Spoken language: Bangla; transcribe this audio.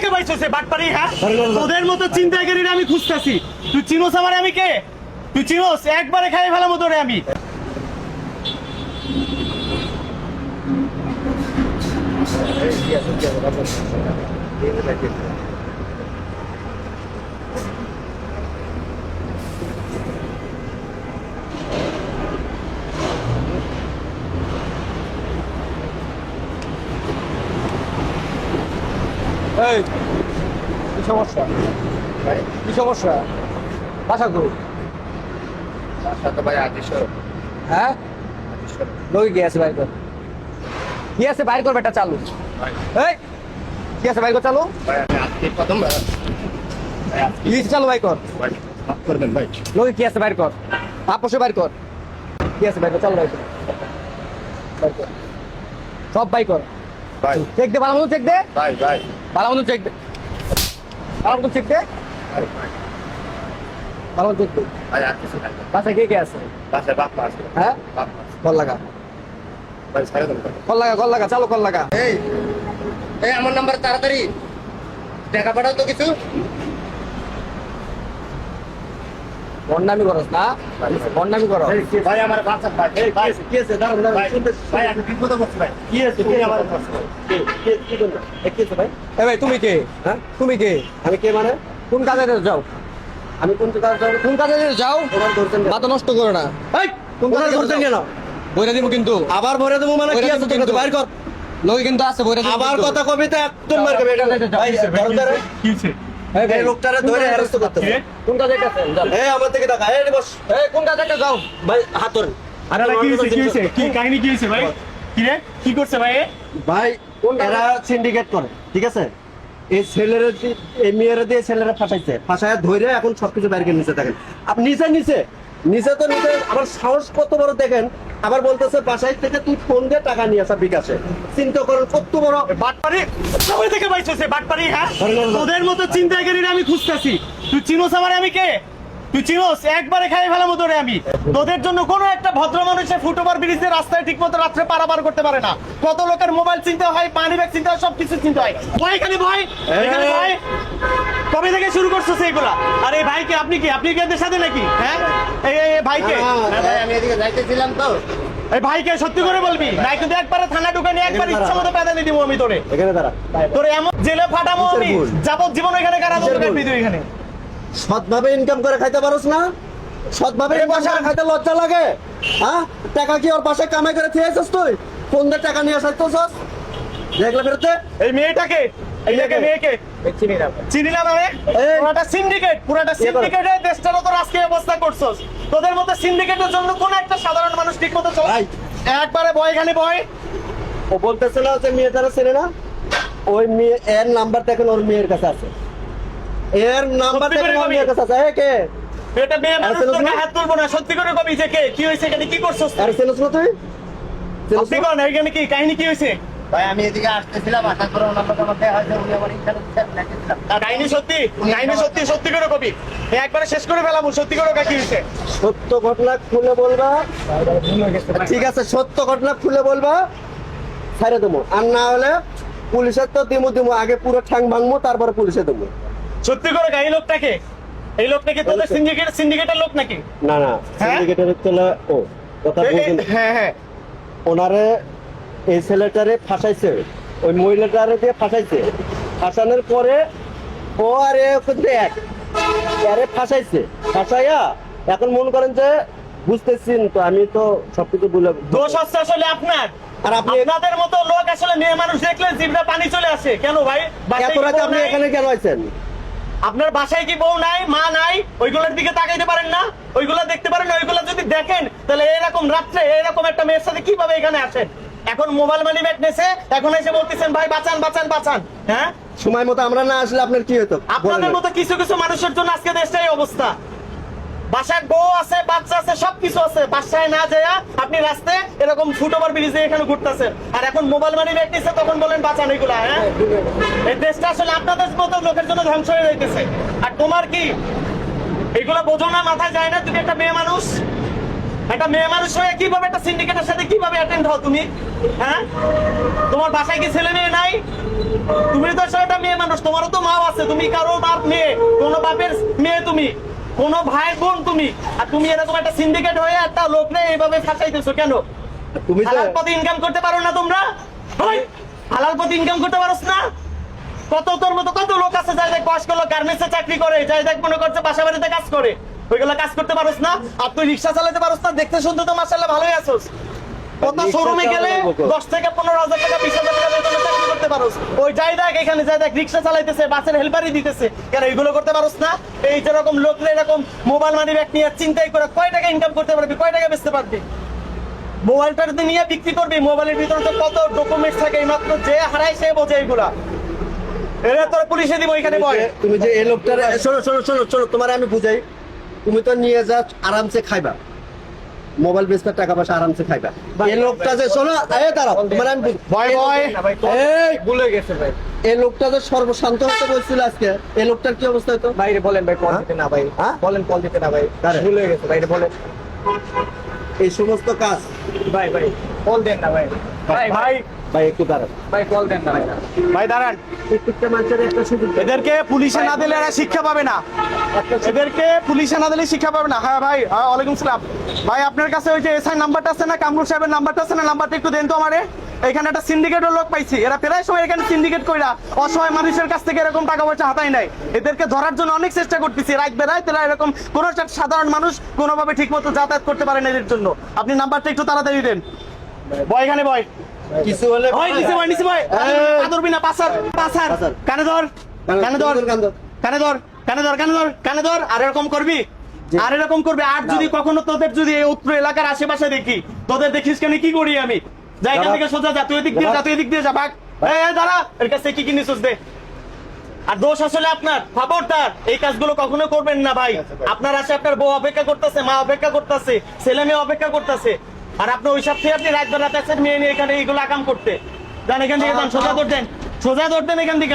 থেকে বাইছছে বাটপারি হ্যাঁ তোদের মতো চিন্তাকারীরা আমি খুঁজতাছি তুই চিনোস আমার আমি কে তুই চিনোস একবারে খাই ভালো মতো রে আমি এই কি সমস্যা? কি সমস্যা? বাসা কো সাথে ভাই আদিস হ্যাঁ? লোক কি আছে বাইর কর। কি আছে বাইর কর বেটা চালু। এই কি আছে বাইর কর চালু? আছে চালু বাইর কর। লোক কি আছে বাইর কর। আপসে বাইর কর। কি আছে বাইর কর চালু বাইর কর। বাইর কর। সব বাই কর। চেক দে ভালো মতো চেক দে। ভালো মতো চেক দে। ভালো মতো চেক দে। ভালো মতো চেক দে। বাসায় কে কে আছে? বাসায় বাপ আছে। হ্যাঁ? কল লাগা। কল লাগা কল লাগা চালো কল লাগা। এই এই আমার নাম্বার তাড়াতাড়ি। দেখা পাঠাও তো কিছু। বন্ডামি করস না বন্ডামি করস ভাই আমার বাচ্চা ভাই এই ভাই কি আছে? দাঁড়ান ভাই ভাই আমি বিপদে পড়ছি ভাই। কি আছে? তুমি আমার পাশে। এ ভাই? তুমি কে? হ্যাঁ? তুমি কে? আমি কে মানে? কোন কাজে যাও? আমি কোন কাজে যাও কোন কাজে যাও? মাথা নষ্ট করো না। এই কোন কাজে ধরছেন কেন বইরা দিব কিন্তু। আবার ভরে দেবো মানে কি বইরা আছে? কাছে? বাইর কর। লোকে কিন্তু আছে বইরা দিব আবার কথা কবি তো একদম মার খাবে এটা ভাই ধরো ধরে কি? এই ভাই, এই লোকটারে কোন ধরে কাজে হ্যারাস্ত যাচ্ছেন? কোন কাজে যাচ্ছেন এই আমার থেকে টাকা এই বস। এই কোন কাজে যাও? ভাই হাত ধরেন। আরে কি হইছে কি হইছে কি কাহিনী কি হইছে ভাই? কি রে? কি করছে ভাই? এ? ভাই এরা সিন্ডিকেট করে ঠিক আছে? এই ছেলেরা এই মেয়েরা দিয়ে ছেলেরা ফাঁসাইছে। ফাঁসায় ধরে এখন সবকিছু বাইরে নিচে থাকেন। আপনি নিচে নিচে। নিচে তো নিচে আমার সাহস কত বড় দেখেন? আবার বলতেছে বাসায় থেকে তুই ফোন দিয়ে টাকা নিয়ে আসা বিকাশে। চিন্তা করেন কত বড় বাটপারি। কবে থেকে পাইছছে বাটপারি হ্যাঁ? তোদের মতো চিন্তাকারীরা আমি খুঁজতাছি। তুই চিনোস আমারে আমি কে? তুই চিনোস? একবারে খাই ফেলাম তোরে আমি। তোদের জন্য কোনো একটা ভদ্র মানুষের ফুটওভার ব্রিজ দিয়ে রাস্তায় ঠিক মতো রাত্রে পারাপার করতে পারে না। কত লোকের মোবাইল চিনতে হয় পানি ব্যাগ চিনতে হয় সবকিছু চিনতে হয়। ভয় এখানে ভয়। এখানে থেকে শুরু করছ সেইগুলা? আর এই ভাইকে আপনি কি? আপনি কি এদের সাথে নাকি? হ্যাঁ? এই ভাইকে? ভাই আমি এদিকে যাইতেছিলাম তো। এই ভাইকে সত্যি করে বলবি? নাই কিন্তু একবারে থানা ঢুকে নিয়ে একবার ইচ্ছা মতো দিব আমি তোরে। এখানে দাঁড়া। তোরে এমন জেলে ফাটামো আমি? যাবজ্জীবন এখানে কারাদণ্ড কাটবি তুই এখানে? সৎভাবে ইনকাম করে খাইতে পারোস না? সৎভাবে করে খাইতে লজ্জা লাগে? হ্যাঁ টাকা কি ওর পাশে কামাই করে খেয়েছিস তুই? দিয়ে টাকা নিয়ে আসাইতেছস দেখলে ফেরতে এই মেয়েটাকে মেয়েকে? মানে? এই- পুরাটা সিন্ডিকেট পুরাটা ইয়ে সিন্ডিকেটে দেশটার তো আজকে অবস্থা করছস। তোদের মতো সিন্ডিকেটের জন্য কোন একটা সাধারণ মানুষ ঠিক মতো চলে একবারে ও না? ওই মেয়ে এর নাম্বার দেখেন ওর মেয়ের কাছে আছে। এর নাম্বার দেখেন ওর মেয়ের কাছে আছে। কে? এটা মেয়ে মানুষ চেনোস তোর না? গায়ে হাত তুলবো না। সত্যি করে কবি যে কে? কি হয়েছে? এখানে কি করছস আর তুই? আপনি কোন এখানে কি? কাহিনী কি হয়েছে? ভাই আমি এদিকে আসতেছিলাম আসার পরে ওনার লোক আমার দেখা উনি আমার ইচ্ছা দেখেছিলাম কাহিনী সত্যি? কাহিনী সত্যি সত্যি করে কবি। একবারে শেষ করে ফেলাম সত্যি করে কি হয়েছে। সত্য ঘটনা খুলে বলবা। ঠিক আছে সত্য ঘটনা খুলে বলবা। ছাড়ে দেবো। আর না হলে পুলিশের তো দিমু দিমু আগে পুরো ঠ্যাং ভাঙবো তারপরে পুলিশে দেবো। সত্যি করে এই লোকটাকে? এই লোকটা কি তোদের সিন্ডিকেট সিন্ডিকেটের লোক নাকি? না না হ্যাঁ? সিন্ডিকেটের হচ্ছে ও কথা বলছেন হ্যাঁ হ্যাঁ। ওনারে এই ছেলেটারে ফাঁসাইছে। ওই মহিলাটারে দিয়ে ফাঁসাইছে। ফাঁসানোর পরে ও আর এক। আরে ফাঁসাইছে। ফাঁসাইয়া এখন মনে করেন যে বুঝতেছেন তো আমি তো সবকিছু বলে দোষ হচ্ছে আসলে আপনার। আর আপনি- আপনাদের মতো লোক আসলে মেয়ে মানুষ দেখলে জিভটা পানি চলে আসে। কেন ভাই? এত রাতে আপনি এখানে কেন আছেন? আপনার বাসায় কি বউ নাই মা নাই? ওইগুলোর দিকে তাকাইতে পারেন না। ওইগুলো দেখতে পারেন না ওইগুলো যদি দেখেন তাহলে এরকম রাত্রে এরকম একটা মেয়ের সাথে কীভাবে এখানে আসেন? এখন মোবাইল মানি ব্যাগ নেছে এখন এসে বলতেছেন ভাই বাঁচান বাঁচান বাঁচান। হ্যাঁ? সময় মতো আমরা না আসলে আপনার কি হতো আপনাদের মতো কিছু কিছু মানুষের জন্য আজকে দেশটাই অবস্থা। বাসায় বউ আছে বাচ্চা আছে সবকিছু আছে। বাসায় না যায় আপনি রাস্তায় এরকম ফুটওভার ব্রিজে এখানে ঘুরতেছেন। আর এখন মোবাইল মানি ব্যাগ নিচ্ছে তখন বলেন বাঁচান এগুলা হ্যাঁ? এই দেশটা আসলে আপনাদের মতো লোকের জন্য ধ্বংস হয়ে যাইতেছে। আর তোমার কি? এগুলো বোঝো না মাথায় যায় না তুমি একটা মেয়ে মানুষ। একটা মেয়ে মানুষ হয়ে কীভাবে একটা সিন্ডিকেটের সাথে কীভাবে অ্যাটেন্ড হও তুমি? হ্যাঁ? তোমার বাসায় কি ছেলে মেয়ে নাই? তুমি তো একটা মেয়ে মানুষ তোমারও তো মাও আছে তুমি কারও বাপ মেয়ে কোনো বাপের মেয়ে তুমি কোনো ভাই বোন তুমি আর তুমি এরকম একটা সিন্ডিকেট হয়ে একটা লোক নেই এইভাবে ফাঁসাইতেছো কেন? তুমি হালাল পথে ইনকাম করতে পারো না তোমরা? হালাল পথে ইনকাম করতে পারোস না? কত তোর মতো কত লোক আছে যাই দেখ বয়স্ক লোক গার্মেন্টসে চাকরি করে যাই দেখ মনে করছে বাসা বাড়িতে কাজ করে? ওইগুলো কাজ করতে পারোস না আর তুই রিক্সা চালাতে পারোস না দেখতে শুনতে তো মাসাল্লাহ ভালোই আছোস। রিক্সা শোরুমে গেলে দশ থেকে পনেরো হাজার টাকা বিশ হাজার টাকা বেতনে চাকরি করতে পারোস। ওই যাই দেখ এখানে যাই দেখ রিক্সা চালাইতেছে বাসের হেল্পারই দিতেছে। কেন এইগুলো করতে পারোস না? এই যেরকম লোক এরকম মোবাইল মানি ব্যাগ নিয়ে চিন্তাই করে কয় টাকা ইনকাম করতে পারবি কয় টাকা বেচতে পারবি? মোবাইলটা যদি নিয়ে বিক্রি করবি মোবাইলের ভিতরে তো কত ডকুমেন্টস থাকে এই মাত্র যে হারায় সে বোঝে এইগুলা এরা তোর পুলিশে দিব এখানে বয়। তুমি যে এই লোকটার শোনো শোনো শোনো শোনো তোমার আমি বুঝাই। তুমি তো নিয়ে যা আরামসে খাইবা। মোবাইল বেচতে টাকা পয়সা আরামসে খাইবা। এই লোকটা যে শোনো এ দাঁড়াও তোমার আমি বয় বয় এই ভুলে গেছে ভাই। এই লোকটা যে সর্বশান্ত হতে বলছিল আজকে এই লোকটার কি অবস্থা হতো বাইরে বলেন ভাই কল হ্যাঁ? দিতে না ভাই। হ্যাঁ? বলেন কল দিতে না ভাই? ভুলে গেছে বাইরে বলেন। এই সমস্ত কাজ ভাই ভাই কল দেন না ভাই ভাই ভাই ভাই একটু দাঁড়ান। ভাই কল দেন না ভাই। দাঁড়ান। প্রত্যেকটা মানুষের একটা সুযোগ এদেরকে পুলিশে না দিলে এরা শিক্ষা পাবে না। এদেরকে পুলিশে না দিলে শিক্ষা পাবে না। হ্যাঁ ভাই হ্যাঁ ওয়ালাইকুম সালাম। ভাই আপনার কাছে ওই যে এসআই নাম্বারটা আছে না? কামরুল সাহেবের নাম্বারটা আছে না? নাম্বারটা একটু দেন তো আমারে। এখানে একটা সিন্ডিকেটের লোক পাইছি। এরা প্রায় সময় এখানে সিন্ডিকেট কইরা অসহায় মানুষের কাছ থেকে এরকম টাকা পয়সা হাতায় নাই এদেরকে ধরার জন্য অনেক চেষ্টা করতেছি। রাত বেড়ায় তারা এরকম কোন একটা সাধারণ মানুষ কোনোভাবে ঠিক মতো যাতায়াত করতে পারে না এদের জন্য। আপনি নাম্বারটা একটু তাড়াতাড়ি দেন। বয় এখানে বয়। কিছু হলে ওই নিচে বয় নিচে বয় আদরবি না পাসার পাসার। কানে ধর কানে ধর কানে ধর। কানে ধর। কানে ধর কানে ধর আর এরকম করবি? আর এরকম করবি? আর যদি কখনো তোদের যদি এই উত্তর এলাকার আশেপাশে দেখি তোদের দেখিস কেন? কি করি আমি? এখান থেকে সোজা যা তুই এদিক দিয়ে যা তুই এদিক দিয়ে যা ভাগ। দাঁড়া। এর কাছে কি কি নিছিস দে? আর দোষ আসলে আপনার। খবরদার। এই কাজগুলো কখনো করবেন না ভাই। আপনার আসে আপনার বউ অপেক্ষা করতেছে মা অপেক্ষা করতেছে ছেলে মেয়ে অপেক্ষা করতেছে। আর আপনি ওই সব থেকে আপনি রাত রাত আসেন মেয়ে নিয়ে এখানে এইগুলো আকাম করতে। যান এখান থেকে সোজা ধরতেন সোজা ধরতেন এখান থেকে।